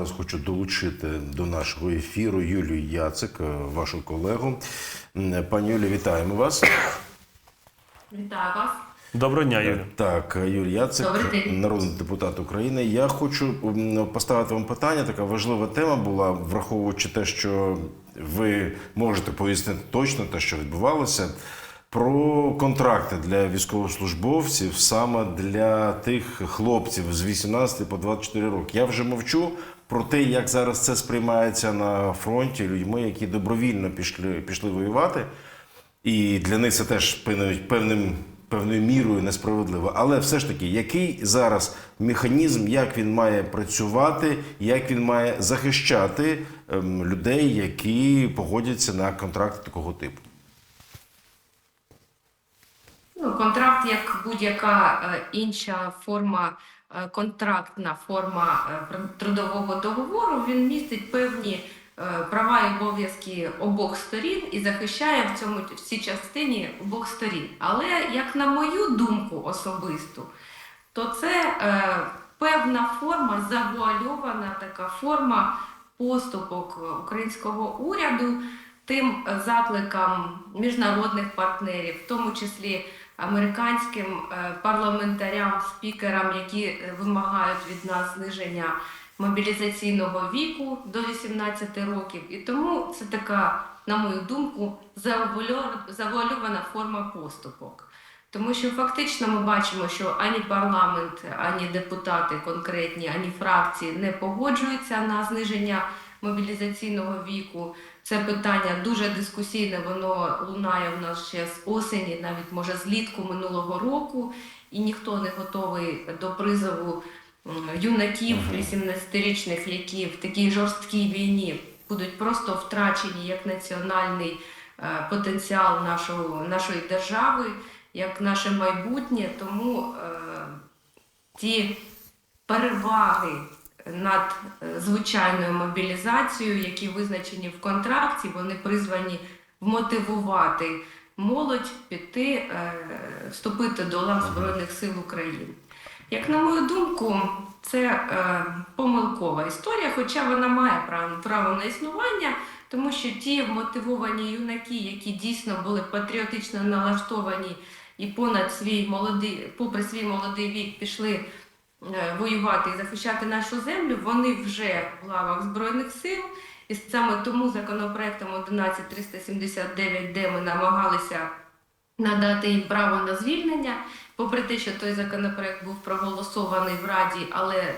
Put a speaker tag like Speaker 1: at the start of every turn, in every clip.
Speaker 1: Зараз хочу долучити до нашого ефіру Юлію Яцик, е, вашу колегу. Пані Юлі, вітаємо вас.
Speaker 2: Вітаю вас.
Speaker 3: Доброго дня, Юлія.
Speaker 1: Так, Юрій Яцик, народний депутат України. Я хочу поставити вам питання. Така важлива тема була, враховуючи те, що ви можете пояснити точно те, що відбувалося. Про контракти для військовослужбовців саме для тих хлопців з 18 по 24 роки. Я вже мовчу про те, як зараз це сприймається на фронті людьми, які добровільно пішли, пішли воювати. І для них це теж певним, певною мірою несправедливо. Але все ж таки, який зараз механізм, як він має працювати, як він має захищати ем, людей, які погодяться на контракти такого типу?
Speaker 2: Ну, контракт, як будь-яка е, інша форма, е, контрактна форма е, трудового договору, він містить певні права і обов'язки обох сторін і захищає в цьому в цій частині обох сторін. Але як на мою думку особисту, то це певна форма, завуальована така форма поступок українського уряду тим закликам міжнародних партнерів, в тому числі американським е, парламентарям, спікерам, які е, вимагають від нас зниження мобілізаційного віку до 18 років. І тому це така, на мою думку, завуальо- завуальована форма поступок. Тому що фактично ми бачимо, що ані парламент, ані депутати конкретні, ані фракції не погоджуються на зниження мобілізаційного віку. Це питання дуже дискусійне, воно лунає в нас ще з осені, навіть може з літку минулого року, і ніхто не готовий до призову юнаків 18-річних, які в такій жорсткій війні будуть просто втрачені як національний е, потенціал нашого, нашої держави, як наше майбутнє. Тому е, ті переваги над е, звичайною мобілізацією, які визначені в контракті, вони призвані вмотивувати молодь піти, е, вступити до лав Збройних сил України. Як на мою думку, це е, помилкова історія, хоча вона має право, право на існування, тому що ті мотивовані юнаки, які дійсно були патріотично налаштовані і понад свій молодий, попри свій молодий вік, пішли воювати і захищати нашу землю, вони вже в лавах Збройних сил. І саме тому законопроектом 11379, де ми намагалися надати їм право на звільнення, попри те, що той законопроект був проголосований в Раді, але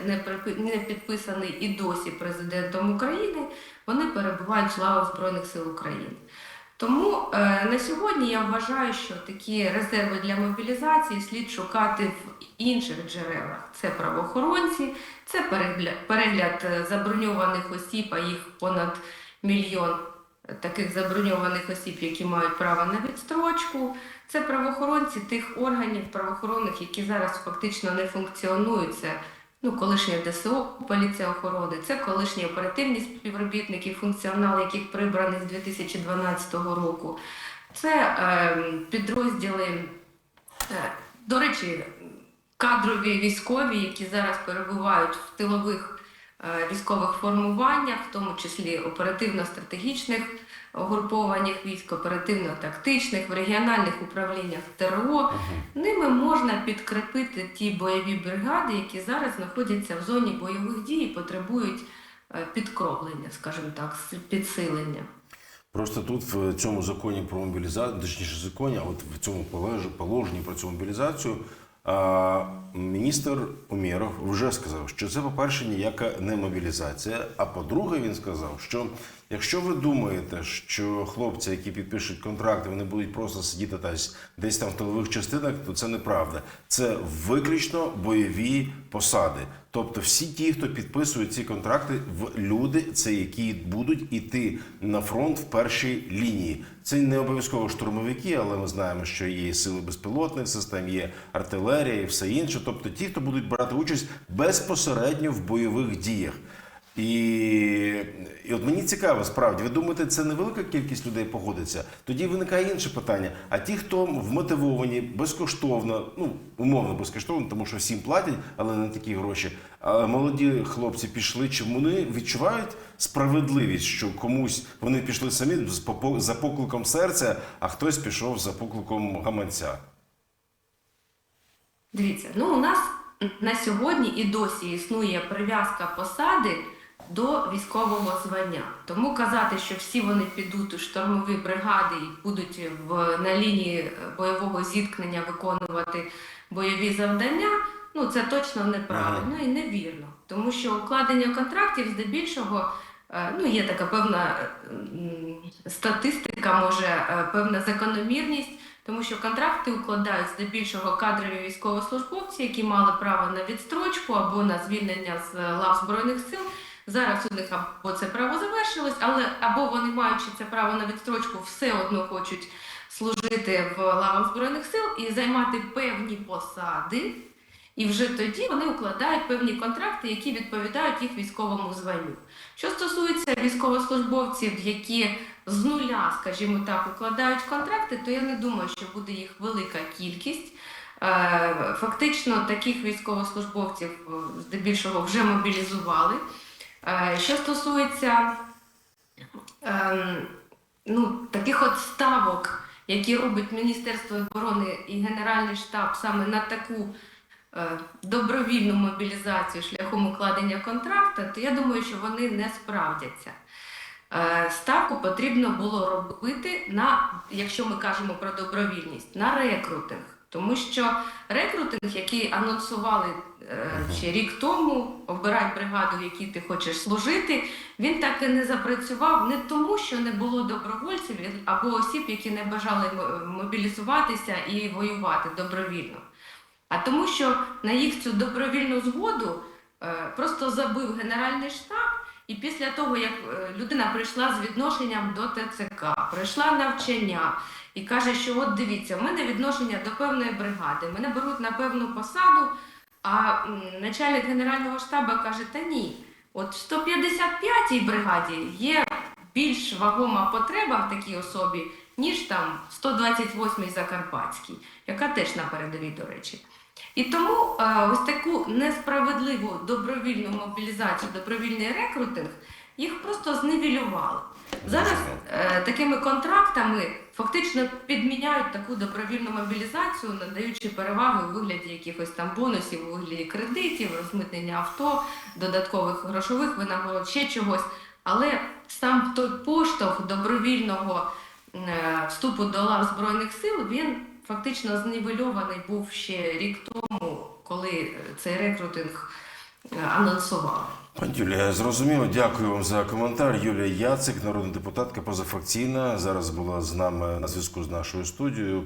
Speaker 2: не, підписаний і досі президентом України, вони перебувають в лавах Збройних сил України. Тому е, на сьогодні я вважаю, що такі резерви для мобілізації слід шукати в інших джерелах. Це правоохоронці, це перегляд, е, заброньованих осіб, а їх понад мільйон е, таких заброньованих осіб, які мають право на відстрочку. Це правоохоронці тих органів правоохоронних, які зараз фактично не функціонують. Це ну, колишнє ДСО, поліція охорони, це колишні оперативні співробітники, функціонал яких прибраний з 2012 року. Це е, підрозділи, е, до речі, кадрові військові, які зараз перебувають в тилових військових формуваннях, в тому числі оперативно-стратегічних угрупованнях військ, оперативно-тактичних, в регіональних управліннях ТРО. Ними можна підкріпити ті бойові бригади, які зараз знаходяться в зоні бойових дій і потребують е, підкроплення, скажімо так, підсилення.
Speaker 1: Просто тут в цьому законі про мобілізацію, точніше законі, а от в цьому положенні про цю мобілізацію, міністр Умєров вже сказав, що це, по-перше, ніяка не мобілізація. А по-друге, він сказав, що якщо ви думаєте, що хлопці, які підпишуть контракти, вони будуть просто сидіти десь, там в тилових частинах, то це неправда. Це виключно бойові посади. Тобто, всі ті, хто підписує ці контракти, в люди, це які будуть іти на фронт в першій лінії. Це не обов'язково штурмовики, але ми знаємо, що є сили безпілотних систем, є артилерія і все інше. Тобто, ті, хто будуть брати участь безпосередньо в бойових діях. І, і от мені цікаво, справді, ви думаєте, це невелика кількість людей погодиться? Тоді виникає інше питання. А ті, хто вмотивовані безкоштовно, ну умовно безкоштовно, тому що всім платять, але не такі гроші. А молоді хлопці пішли, чи вони відчувають справедливість, що комусь вони пішли самі за покликом серця, а хтось пішов за покликом гаманця.
Speaker 2: Дивіться, ну у нас на сьогодні і досі існує прив'язка посади до військового звання. Тому казати, що всі вони підуть у штурмові бригади і будуть в, на лінії бойового зіткнення виконувати бойові завдання, ну це точно неправильно і невірно. Тому що укладення контрактів здебільшого. е, Ну, є така певна е, статистика, може, е, певна закономірність, тому що контракти укладають здебільшого кадрові військовослужбовці, які мали право на відстрочку або на звільнення з лав Збройних сил. Зараз у них або це право завершилось, але або вони, маючи це право на відстрочку, все одно хочуть служити в лавах Збройних сил і займати певні посади. І вже тоді вони укладають певні контракти, які відповідають їх військовому званню. Що стосується військовослужбовців, які з нуля, скажімо так, укладають контракти, то я не думаю, що буде їх велика кількість. Е, Фактично таких військовослужбовців е, здебільшого вже мобілізували. Е, Що стосується ем, ну, таких от ставок, які робить Міністерство оборони і Генеральний штаб саме на таку е, добровільну мобілізацію шляхом укладення контракту, то я думаю, що вони не справдяться. Ставку потрібно було робити на, якщо ми кажемо про добровільність, на рекрутинг. Тому що рекрутинг, який анонсували е, ще рік тому, обирай бригаду, в якій ти хочеш служити, він так і не запрацював не тому, що не було добровольців або осіб, які не бажали мобілізуватися і воювати добровільно. А тому, що на їх цю добровільну згоду е, просто забив Генеральний штаб, і після того, як е, людина прийшла з відношенням до ТЦК, пройшла навчання і каже, що от дивіться, в мене відношення до певної бригади, мене беруть на певну посаду, а начальник Генерального штабу каже, та ні, от в 155-й бригаді є більш вагома потреба в такій особі, ніж там 128-й Закарпатській, яка теж на передовій, до речі. І тому е, ось таку несправедливу добровільну мобілізацію, добровільний рекрутинг їх просто зневілювали. Зараз е, такими контрактами фактично підміняють таку добровільну мобілізацію, надаючи переваги у вигляді якихось там бонусів, у вигляді кредитів, розмитнення авто, додаткових грошових винагород, ще чогось. Але сам той поштовх добровільного е, вступу до лав Збройних сил він фактично знівельований був ще рік тому, коли е, цей рекрутинг е, анонсували.
Speaker 1: Пані Юлія, зрозуміло, дякую вам за коментар. Юлія Яцик, народна депутатка позафракційна, зараз була з нами на зв'язку з нашою студією.